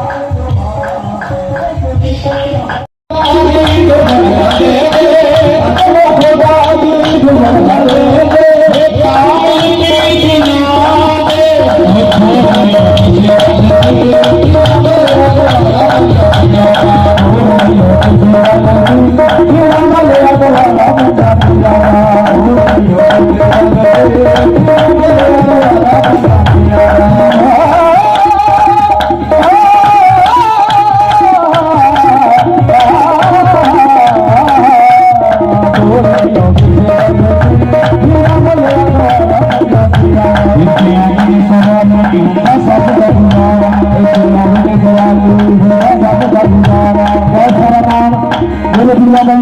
ਮੇਰੇ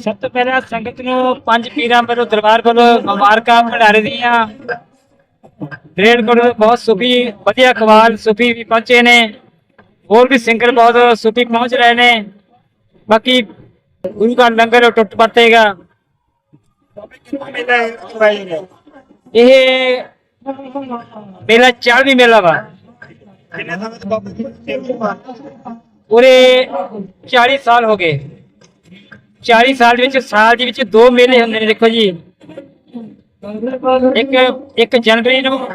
ਸਭ ਤੋਂ ਪਹਿਲਾਂ ਸੰਗਤ ਨੂੰ ਪੰਜ ਪੀਰਾਂ ਵੱਲੋਂ ਦਰਬਾਰ ਵੱਲੋਂ ਮੁਬਾਰਕਾਂ ਭੰਡਾਰੇ ਦੀਆਂ ਰੇਡ ਕੋਲ ਬਹੁਤ ਸੁਫੀ ਵਧੀਆ ਕਵਾਲ ਸੁਫੀ ਵੀ ਪਹੁੰਚੇ ਨੇ ਹੋਰ ਵੀ ਸਿੰਗਰ ਬਹੁਤ ਸੁਫੀ ਪਹੁੰਚ ਰਹੇ ਨੇ ਬਾਕੀ ਗੁਰੂ ਦਾ ਲੰਗਰ ਟੁੱਟ ਪਰਤੇਗਾ ਇਹ ਮੇਲਾ 40 ਮੇਲਾ ਵਾ ਪੂਰੇ 40 ਸਾਲ ਹੋ ਗਏ। 40 ਸਾਲ ਦੇ ਵਿੱਚ, ਸਾਲ ਦੇ ਵਿੱਚ ਦੋ ਮੇਲੇ ਹੁੰਦੇ ਨੇ, ਦੇਖੋ ਜੀ। ਇੱਕ ਇੱਕ ਜਨਵਰੀ ਨੂੰ,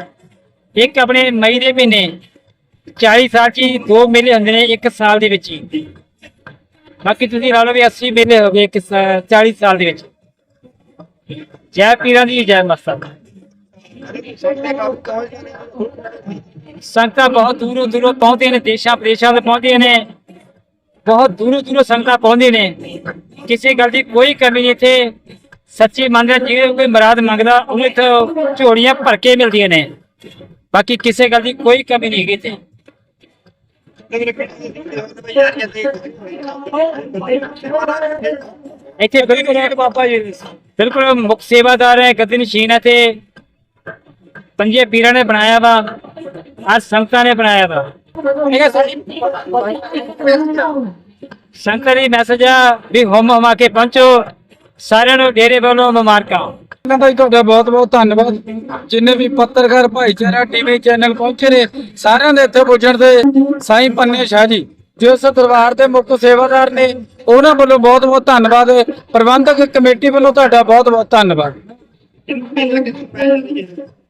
ਇੱਕ ਆਪਣੇ ਮਈ ਦੇ ਮਹੀਨੇ। 40 ਸਾਲ 'ਚ ਹੀ ਦੋ ਮੇਲੇ ਹੁੰਦੇ ਨੇ ਇੱਕ ਸਾਲ ਦੇ ਵਿੱਚ ਹੀ। ਬਾਕੀ ਤੁਸੀਂ ਲਾ ਲਓ ਵੀ 80 ਮੇਲੇ ਹੋ ਗਏ ਇੱਕ ਸਾ- 40 ਸਾਲ ਦੇ ਵਿੱਚ। ਜੈ ਪੀਰਾਂ ਦੀ ਜੈ ਮਸਤਾਂ ਸੰਗਤਾਂ ਬਹੁਤ ਦੂਰੋਂ ਦੂਰੋਂ ਪਹੁੰਚਦੇ ਨੇ ਦੇਸ਼ਾਂ ਪ੍ਰਦੇਸ਼ਾਂ ਤੋਂ ਪਹੁੰਚਦੇ ਨੇ ਬਹੁਤ ਦੂਰੋਂ ਦੂਰੋਂ ਸੰਗਤਾਂ ਪਹੁੰਚਦੇ ਨੇ ਕਿਸੇ ਗੱਲ ਦੀ ਕੋਈ ਕਮੀ ਨਹੀਂ ਇੱਥੇ ਸੱਚੀ ਮੰਨਦੇ ਜਿਹੜੇ ਕੋਈ ਮੁਰਾਦ ਮੰਗਦਾ ਉਹਨੂੰ ਇੱਥੇ ਝੋਲੀਆਂ ਭਰ ਕੇ ਮਿਲਦੀਆਂ ਨੇ ਬਾਕੀ ਕਿਸੇ ਗੱਲ ਦੀ ਕੋਈ ਕਮੀ ਨਹੀਂ ਹੈਗੀ ਇੱਥੇ ਇੱਥੇ ਬਿਲਕੁਲ ਬਾਬਾ ਜੀ ਬਿਲਕੁਲ ਮੁਖ ਸੇਵਾਦਾਰ ਹੈ ਗੱਦੀ ਨਸ਼ੀਨ ਹੈ ਤੇ ਪੰਜੇ ਪੀਰਾਂ ਨੇ ਬਣਾਇਆ ਵਾ, ਅੱਜ ਸੰਗਤਾਂ ਨੇ ਬਣਾਇਆ ਵਾ। ਇਹ ਹੈ ਦੀ ਮੈਸੇਜ ਆ ਵੀ ਹੁਮ ਹੁਮਾ ਕੇ ਪਹੁੰਚੋ, ਸਾਰਿਆਂ ਨੂੰ ਡੇਰੇ ਵੱਲੋਂ ਮੁਬਾਰਕਾਂ। ਇਹਨਾਂ ਦਾ ਤੁਹਾਡਾ ਬਹੁਤ ਬਹੁਤ ਧੰਨਵਾਦ। ਜਿੰਨੇ ਵੀ ਪੱਤਰਕਾਰ, ਭਾਈਚਾਰਾ, ਟੀਵੀ ਚੈਨਲ ਪਹੁੰਚੇ ਨੇ, ਸਾਰਿਆਂ ਦੇ ਇੱਥੇ ਪੁੱਜਣ ਤੇ ਸਾਈਂ ਪੰਨੇ ਸ਼ਾਹ ਜੀ, ਜੋ ਇਸ ਦਰਬਾਰ ਦੇ ਮੁੱਖ ਸੇਵਾਦਾਰ ਨੇ, ਉਹਨਾਂ ਵੱਲੋਂ ਬਹੁਤ ਬਹੁਤ ਧੰਨਵਾਦ। ਪ੍ਰਬੰਧਕ ਕਮੇਟੀ ਵੱਲੋਂ ਤੁਹਾਡਾ ਬਹੁਤ ਬਹੁਤ ਧੰਨਵਾਦ।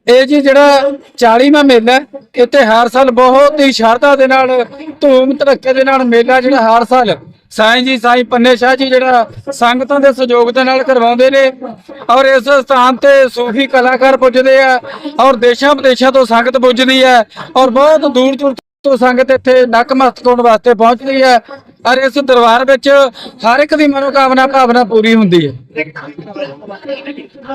ਇਹ ਜੀ ਜਿਹੜਾ 40ਵਾਂ ਮੇਲਾ ਇੱਥੇ ਹਰ ਸਾਲ ਬਹੁਤ ਹੀ ਸ਼ਰਧਾ ਦੇ ਨਾਲ, ਧੂਮ ਧੜੱਕੇ ਦੇ ਨਾਲ ਮੇਲਾ ਜਿਹੜਾ ਹਰ ਸਾਲ, ਸਾਈਂ ਜੀ, ਸਾਈਂ ਪੰਨੇ ਸ਼ਾਹ ਜੀ ਜਿਹੜਾ ਸੰਗਤਾਂ ਦੇ ਸਹਿਯੋਗ ਦੇ ਨਾਲ ਕਰਵਾਉਂਦੇ ਨੇ ਔਰ ਇਸ ਸਥਾਨ ਤੇ ਸੂਫੀ ਕਲਾਕਾਰ ਪੁੱਜਦੇ ਆ ਔਰ ਦੇਸ਼ਾਂ ਵਿਦੇਸ਼ਾਂ ਤੋਂ ਸੰਗਤ ਪੁੱਜਦੀ ਹੈ ਔਰ ਬਹੁਤ ਦੂਰ ਦੂਰ ਤੋਂ ਸੰਗਤ ਇੱਥੇ ਨਕਮਸਤਕ ਹੋਣ ਵਾਸਤੇ ਪਹੁੰਚਦੀ ਹੈ ਔਰ ਇਸ ਦਰਬਾਰ ਵਿੱਚ ਹਰ ਇੱਕ ਦੀ ਮਨੋਕਾਮਨਾ, ਭਾਵਨਾ ਪੂਰੀ ਹੁੰਦੀ ਹੈ।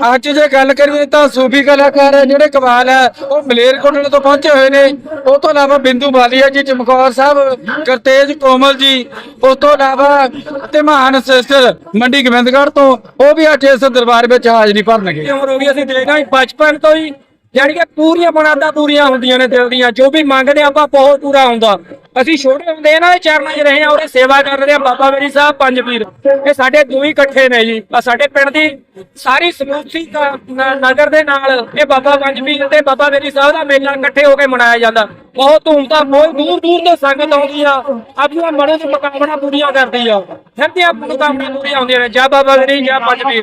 ਅੱਜ ਜੇ ਗੱਲ ਕਰੀਏ ਤਾਂ ਸੂਫੀ ਕਲਾਕਾਰ ਹੈ, ਜਿਹੜੇ ਕਮਾਲ ਹੈ, ਉਹ ਮਲੇਰਕੋਟਲੇ ਤੋਂ ਪਹੁੰਚੇ ਹੋਏ ਨੇ। ਉਹ ਤੋਂ ਇਲਾਵਾ ਬਿੰਦੂ ਬਾਲੀਆ ਜੀ, ਚਮਕੌਰ ਸਾਹਿਬ, ਕਰਤੇਜ ਕੋਮਲ ਜੀ ਉਸ ਤੋਂ ਇਲਾਵਾ ਤੇ ਮਹਾਨ ਸਿਸਟਰ ਮੰਡੀ ਗੋਬਿੰਦਗੜ੍ਹ ਤੋਂ, ਉਹ ਵੀ ਅੱਜ ਇਸ ਦਰਬਾਰ ਵਿੱਚ ਹਾਜ਼ਰੀ ਭਰਨਗੇ। ਉਮਰ ਹੋ ਗਈ ਅਸੀਂ ਦੇਖਾਂ ਬਚਪਨ ਤੋਂ ਹੀ ਜਾਣੀ ਕਿ ਪੂਰੀਆਂ ਬਣਾਦਾ ਪੂਰੀਆਂ ਹੁੰਦੀਆਂ ਨੇ ਦਿਲ ਦੀਆਂ, ਜੋ ਵੀ ਮੰਗਦੇ ਆਪਾਂ ਬਹੁਤ ਪੂਰਾ ਹੁੰਦਾ। ਅਸੀਂ ਛੋਟੇ ਹੁੰਦੇ ਇਹਨਾਂ ਦੇ ਚਰਨਾਂ 'ਚ ਰਹੇ ਆ ਉਹਦੀ ਸੇਵਾ ਕਰ ਰਹੇ ਆ ਬਾਬਾ ਮੇਰੀ ਸਾਹਿਬ, ਪੰਜ ਪੀਰ। ਇਹ ਸਾਡੇ ਦੋ ਹੀ ਇਕੱਠੇ ਨੇ ਜੀ। ਆ ਸਾਡੇ ਪਿੰਡ ਦੀ ਸਾਰੀ ਸਮੂਥੀ ਨਗਰ ਦੇ ਨਾਲ ਇਹ ਬਾਬਾ ਪੰਜ ਪੀਰ ਤੇ ਬਾਬਾ ਮੇਰੀ ਸਾਹਿਬ ਦਾ ਮੇਲਾ ਇਕੱਠੇ ਹੋ ਕੇ ਮਨਾਇਆ ਜਾਂਦਾ। ਬਹੁਤ ਧੂਮਧਾਮ ਬਹੁਤ ਦੂਰ ਦੂਰ ਤੋਂ ਸੰਗਤ ਆਉਂਦੀ ਆ। ਆਪਣੀਆਂ ਮਨੋਂ ਦੀ ਮੁਕਾਬਲਾ ਪੂਰੀਆਂ ਕਰਦੀ ਆ। ਫਿਰ ਦੀਆਂ ਮੁਕਾਬਲਾ ਪੂਰੀਆਂ ਹੁੰਦੀਆਂ ਨੇ। ਜੈ ਬਾਬਾ ਮੇਰੀ, ਜੈ ਪੰਜ ਪੀਰ।